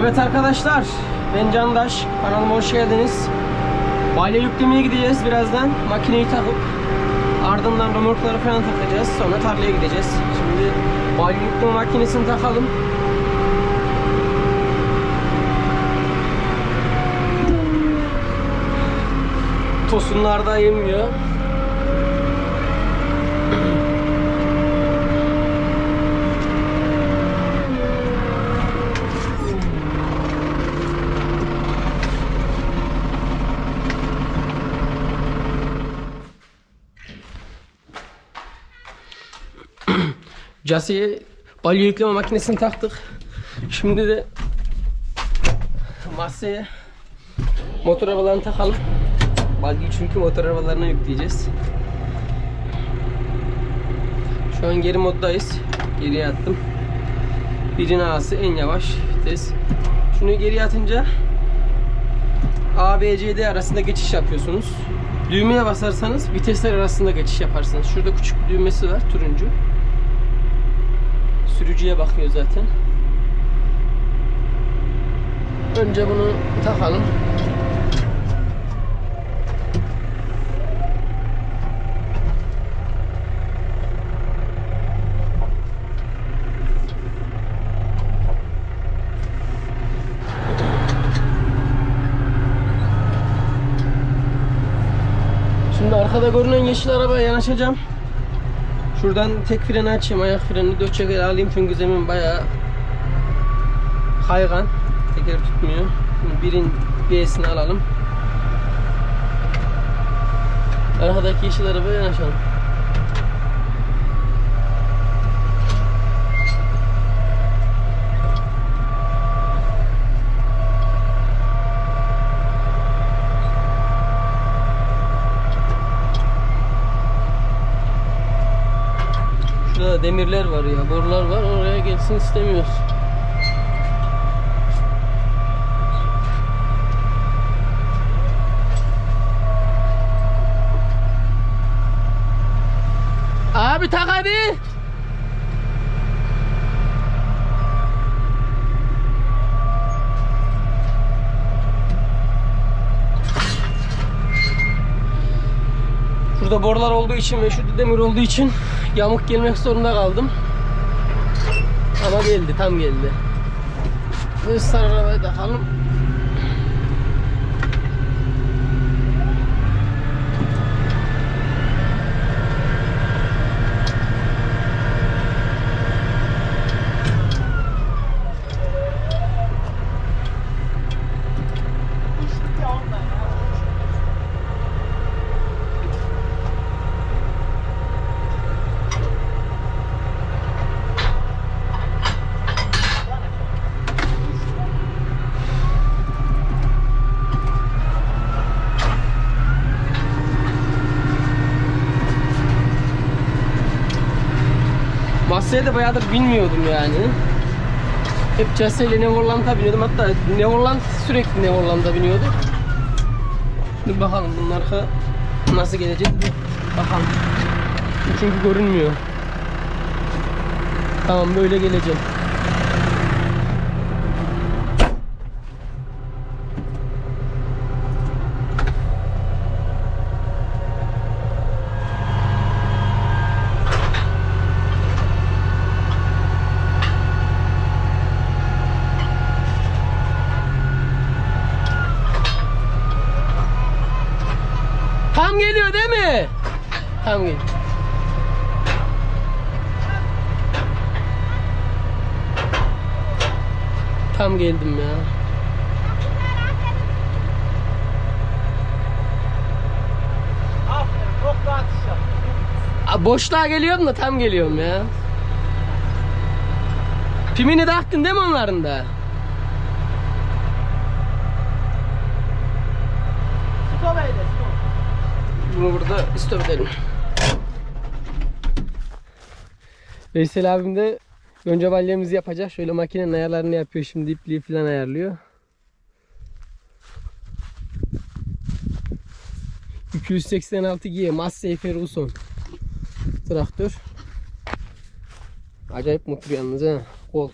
Evet arkadaşlar, ben Candaş. Kanalıma hoş geldiniz. Balya yüklemeye gideceğiz birazdan. Makineyi takıp ardından remorkları falan takacağız. Sonra tarlaya gideceğiz. Şimdi balya yükleme makinesini takalım. Tosunlar da yemiyor. Casiye balya yükleme makinesini taktık. Şimdi de masaya motor arabalarını takalım. Balyayı çünkü motor arabalarına yükleyeceğiz. Şu an geri moddayız. Geriye attım. Birin ağası en yavaş vites. Şunu geriye atınca A, B, C, D arasında geçiş yapıyorsunuz. Düğmeye basarsanız vitesler arasında geçiş yaparsınız. Şurada küçük bir düğmesi var turuncu. Sürücüye bakıyor zaten. Önce bunu takalım. Şimdi arkada görünen yeşil arabaya yanaşacağım. Şuradan tek freni açayım, ayak frenini dört çeker alayım çünkü zemin bayağı kaygan. Teker tutmuyor. Şimdi birin B'sini alalım. Arkadaki yeşil arabaya yanaşalım. Şurada demirler var ya, borular var. Oraya gelsin istemiyoruz. Abi tak hadi. Burada borular olduğu için ve şurada demir olduğu için yamuk gelmek zorunda kaldım. Ama geldi, tam geldi. Sarı arabayı takalım. Masaya da bayağıdır bilmiyordum yani. Hep Cesse ile Neverland'a biniyordum. Hatta Neverland sürekli Neverland'a biniyorduk. Şimdi bakalım bunun arka nasıl gelecek bakalım. Çünkü görünmüyor. Tamam böyle geleceğim. Tam geliyor değil mi? Tam geliyor. Tam geldim ya. Aferin çok rahat iş Boşluğa geliyorum da tam geliyorum ya. Pimini taktın değil mi onların da? Stop eyle stop. Bunu burada stop. Veysel abim de önce balyamızı yapacak. Şöyle makinenin ayarlarını yapıyor şimdi ipliği falan ayarlıyor. 286 G Massey Ferguson traktör. Acayip motor yalnız ha. Kol.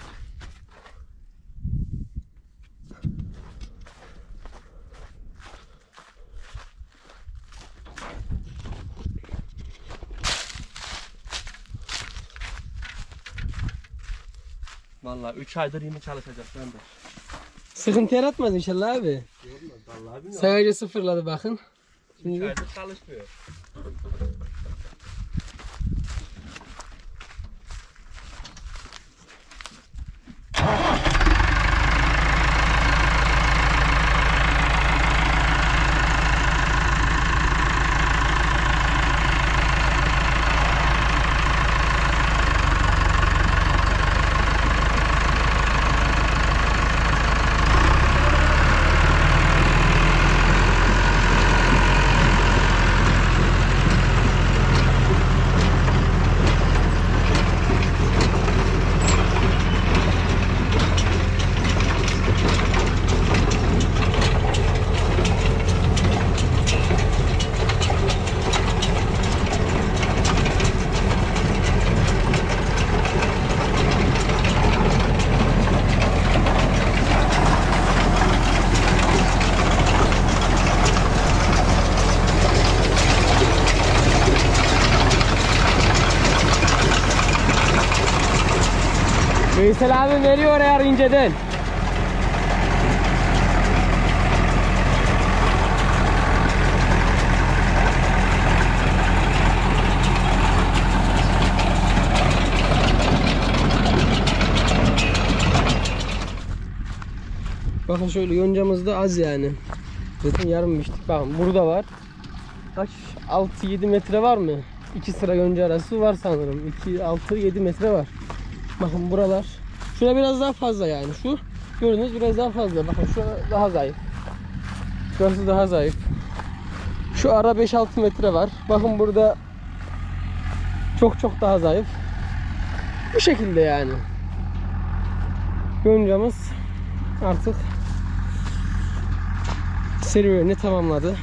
Vallahi 3 aydır yeni çalışacak ben de. Sıkıntı yaratmaz inşallah abi. Vallahi bilmiyorum. Sadece sıfırladı bakın. 3 Şimdi aydır çalışmıyor. Veysel abi veriyor eğer inceden. Bakın şöyle yoncamız da az yani. Zaten yarım biçtik. Bakın burada var. Kaç? 6-7 metre var mı? İki sıra yonca arası var sanırım. 2 6-7 metre var. Bakın buralar. Şurada biraz daha fazla yani. Şu gördüğünüz biraz daha fazla. Bakın şu daha zayıf. Şurası daha zayıf. Şu ara 5-6 metre var. Bakın burada çok çok daha zayıf. Bu şekilde yani. Yoncamız artık serüvenini tamamladı.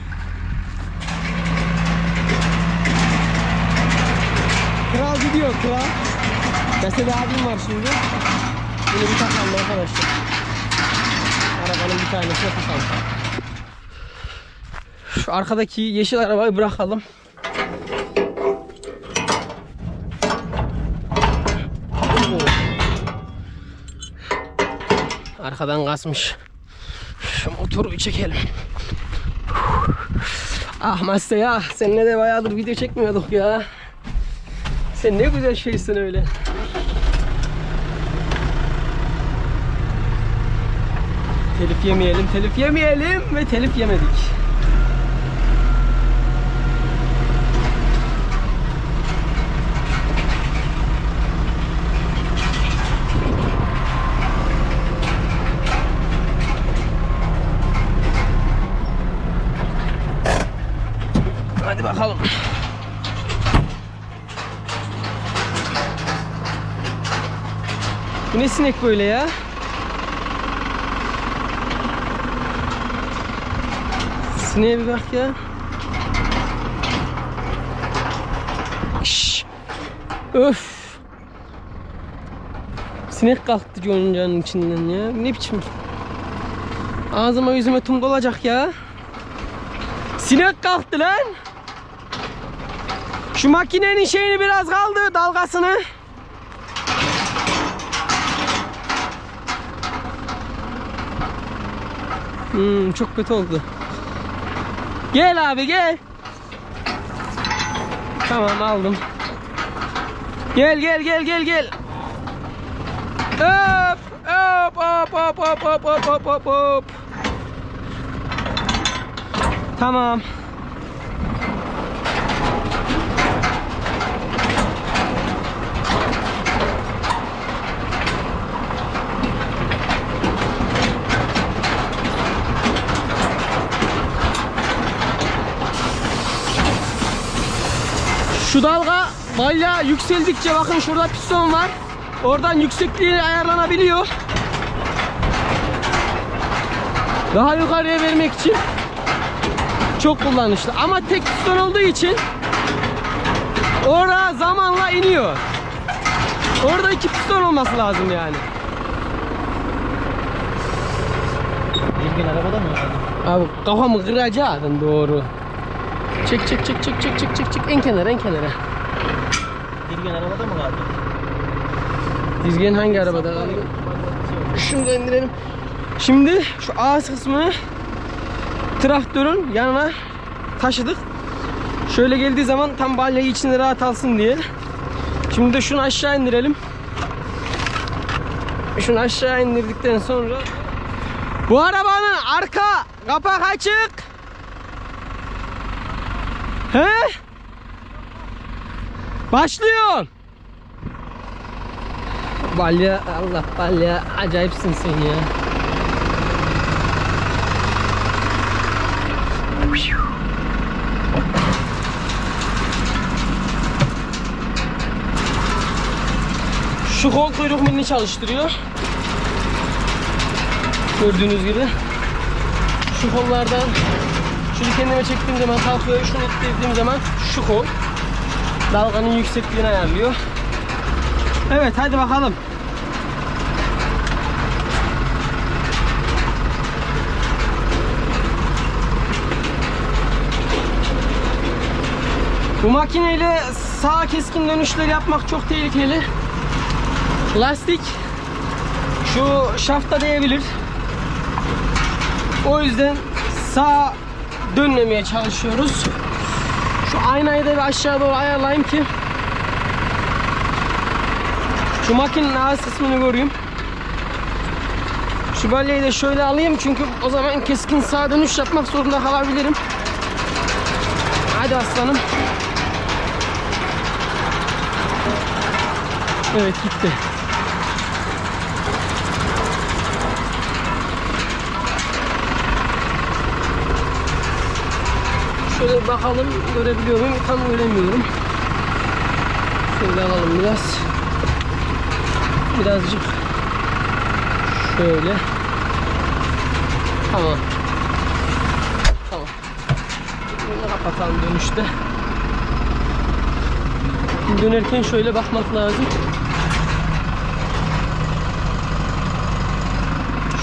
Kral gidiyor kral. Mesela abim var şimdi. Bunu bir takalım arkadaşlar. Arabanın bir tanesine takalım. Şu arkadaki yeşil arabayı bırakalım. Arkadan kasmış. Şu motoru çekelim. Ah Mazda ya seninle de bayağıdır video çekmiyorduk ya. Sen ne güzel şeysin öyle. Telif yemeyelim, telif yemeyelim ve telif yemedik. Hadi bakalım. Bu ne sinek böyle ya? Sineğe bir bak ya. Şşş. Öf. Sinek kalktı yoncanın içinden ya. Ne biçim? Ağzıma yüzüme tum dolacak ya. Sinek kalktı lan. Şu makinenin şeyini biraz kaldı dalgasını. Hmm, çok kötü oldu. Gel abi gel. Tamam aldım. Gel gel gel gel gel. Hop hop hop hop hop hop hop hop hop. Tamam. Şu dalga bayağı yükseldikçe bakın şurada piston var. Oradan yüksekliği ayarlanabiliyor. Daha yukarıya vermek için çok kullanışlı. Ama tek piston olduğu için orada zamanla iniyor. Orada iki piston olması lazım yani. Bilgin arabada mı? Abi kafamı kıracaktın doğru. Çek çek çek çek çek çek çek çek en kenara en kenara. Bilgin arabada mı kaldı? Dizgen hangi arabada? Şunu da indirelim. Şimdi şu ağız kısmını traktörün yanına taşıdık. Şöyle geldiği zaman tam balyayı içinde rahat alsın diye. Şimdi de şunu aşağı indirelim. Şunu aşağı indirdikten sonra bu arabanın arka kapak açık. He? Başlıyor. Balya Allah balya acayipsin sen ya. Şu kol kuyruk milini çalıştırıyor. Gördüğünüz gibi. Şu kollardan şunu kendime çektiğim zaman kalkıyor. Şunu ittirdiğim zaman şu kol dalganın yüksekliğini ayarlıyor. Evet hadi bakalım. Bu makineyle sağ keskin dönüşler yapmak çok tehlikeli. Lastik şu şafta değebilir. O yüzden sağ dönmemeye çalışıyoruz. Şu aynayı da bir aşağı doğru ayarlayayım ki şu makinenin ağız kısmını göreyim. Şu balyayı da şöyle alayım çünkü o zaman keskin sağa dönüş yapmak zorunda kalabilirim. Hadi aslanım. Evet gitti. Şöyle bakalım görebiliyor muyum? Tam göremiyorum. Şöyle alalım biraz. Birazcık şöyle. Tamam. Tamam. Bunu kapatalım dönüşte. Dönerken şöyle bakmak lazım.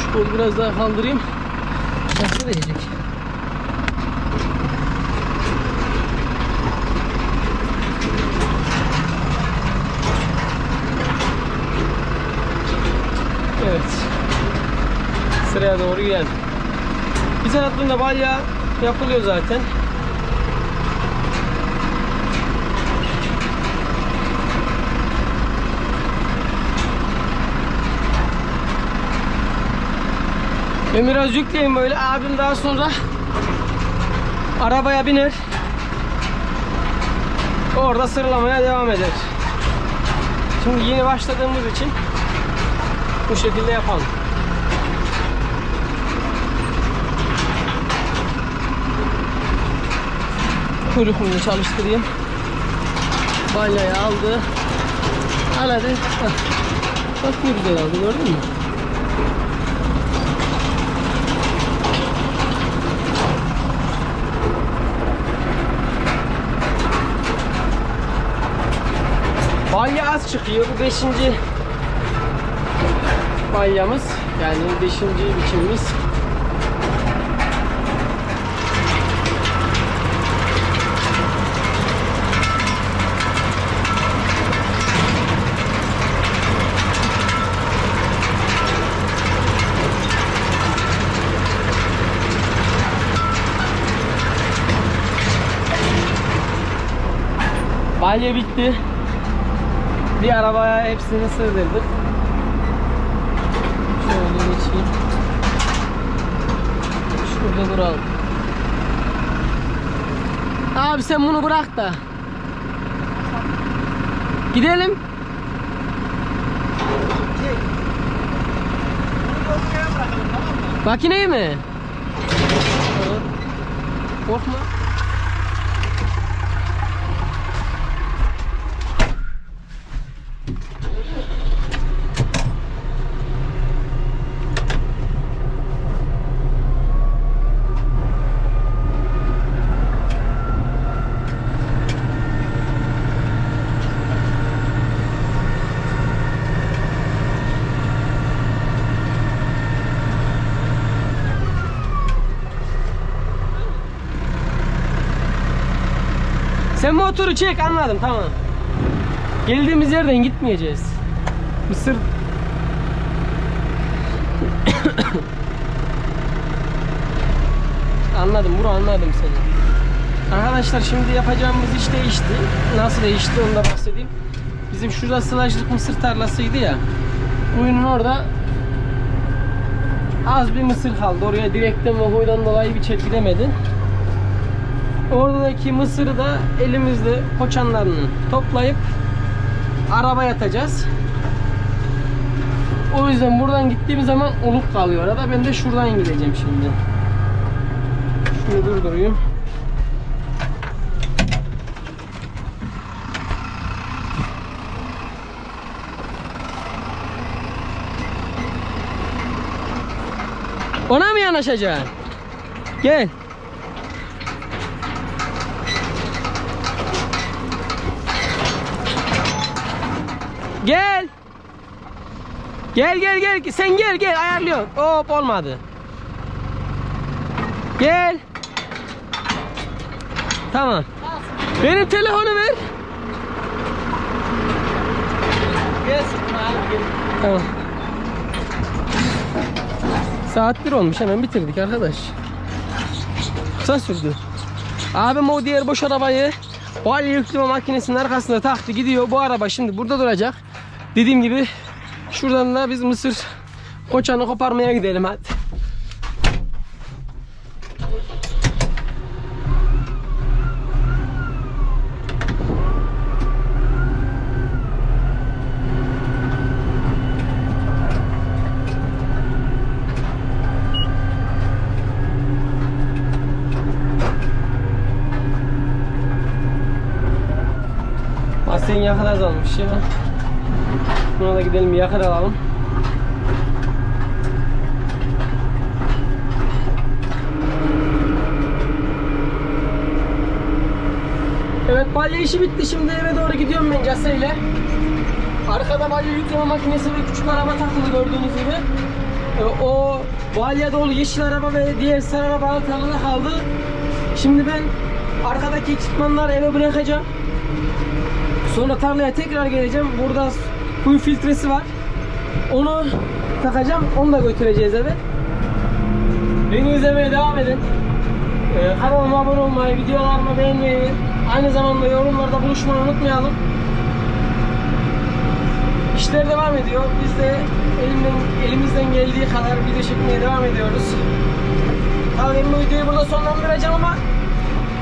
Şu kolu biraz daha kaldırayım. Nasıl değecek? Evet. Sıraya doğru geldim. Bir taraftan da balya yapılıyor zaten. Ben biraz yükleyeyim böyle. Abim daha sonra arabaya biner. Orada sırlamaya devam eder. Şimdi yeni başladığımız için bu şekilde yapalım. Kuyruğunu çalıştırayım. Balyayı aldı. Al hadi. Bak. Bak ne güzel aldı gördün mü? Balya az çıkıyor. Bu beşinci balyamız. Yani beşinci biçimimiz. Balya bitti. Bir arabaya hepsini sığdırdık. Şöyle geçeyim. Şurada duralım. Abi sen bunu bırak da. Gidelim. Makineyi mi? Korkma. Sen motoru çek anladım tamam. Geldiğimiz yerden gitmeyeceğiz. Mısır Anladım bro anladım seni. Arkadaşlar şimdi yapacağımız iş değişti. Nasıl değişti onu da bahsedeyim. Bizim şurada sılajlık mısır tarlasıydı ya. Kuyunun orada az bir mısır kaldı. Oraya direkten ve huydan dolayı bir çekilmedi. Oradaki mısırı da elimizde koçanlarını toplayıp arabaya atacağız. O yüzden buradan gittiğim zaman uluk kalıyor arada. Ben de şuradan gideceğim şimdi. Şunu durdurayım. Ona mı yanaşacaksın? Gel. Gel gel gel. Sen gel gel ayarlıyor. Hop olmadı. Gel. Tamam. Benim telefonu ver. Tamam. Saat bir olmuş hemen bitirdik arkadaş. Kısa sürdü. Abim o diğer boş arabayı balya yükleme makinesinin arkasında taktı gidiyor. Bu araba şimdi burada duracak. Dediğim gibi şuradan da biz mısır koçanı koparmaya gidelim hadi. Aslen yakıt azalmış ya. Buna da gidelim yakıt alalım. Evet balya işi bitti. Şimdi eve doğru gidiyorum ben caseyle. Arkada balya yükleme makinesi ve küçük araba takılı gördüğünüz gibi. Ee, O balya dolu yeşil araba ve diğer sarı araba tarlada kaldı. Şimdi ben arkadaki ekipmanları eve bırakacağım. Sonra tarlaya tekrar geleceğim. Burada kuyu filtresi var. Onu takacağım. Onu da götüreceğiz eve. Beni izlemeye devam edin. Ee, kanalıma abone olmayı, videolarımı beğenmeyi, aynı zamanda yorumlarda buluşmayı unutmayalım. İşler devam ediyor. Biz de elimden, elimizden geldiği kadar video çekmeye devam ediyoruz. Tabii bu videoyu burada sonlandıracağım ama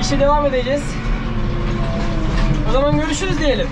işe devam edeceğiz. O zaman görüşürüz diyelim.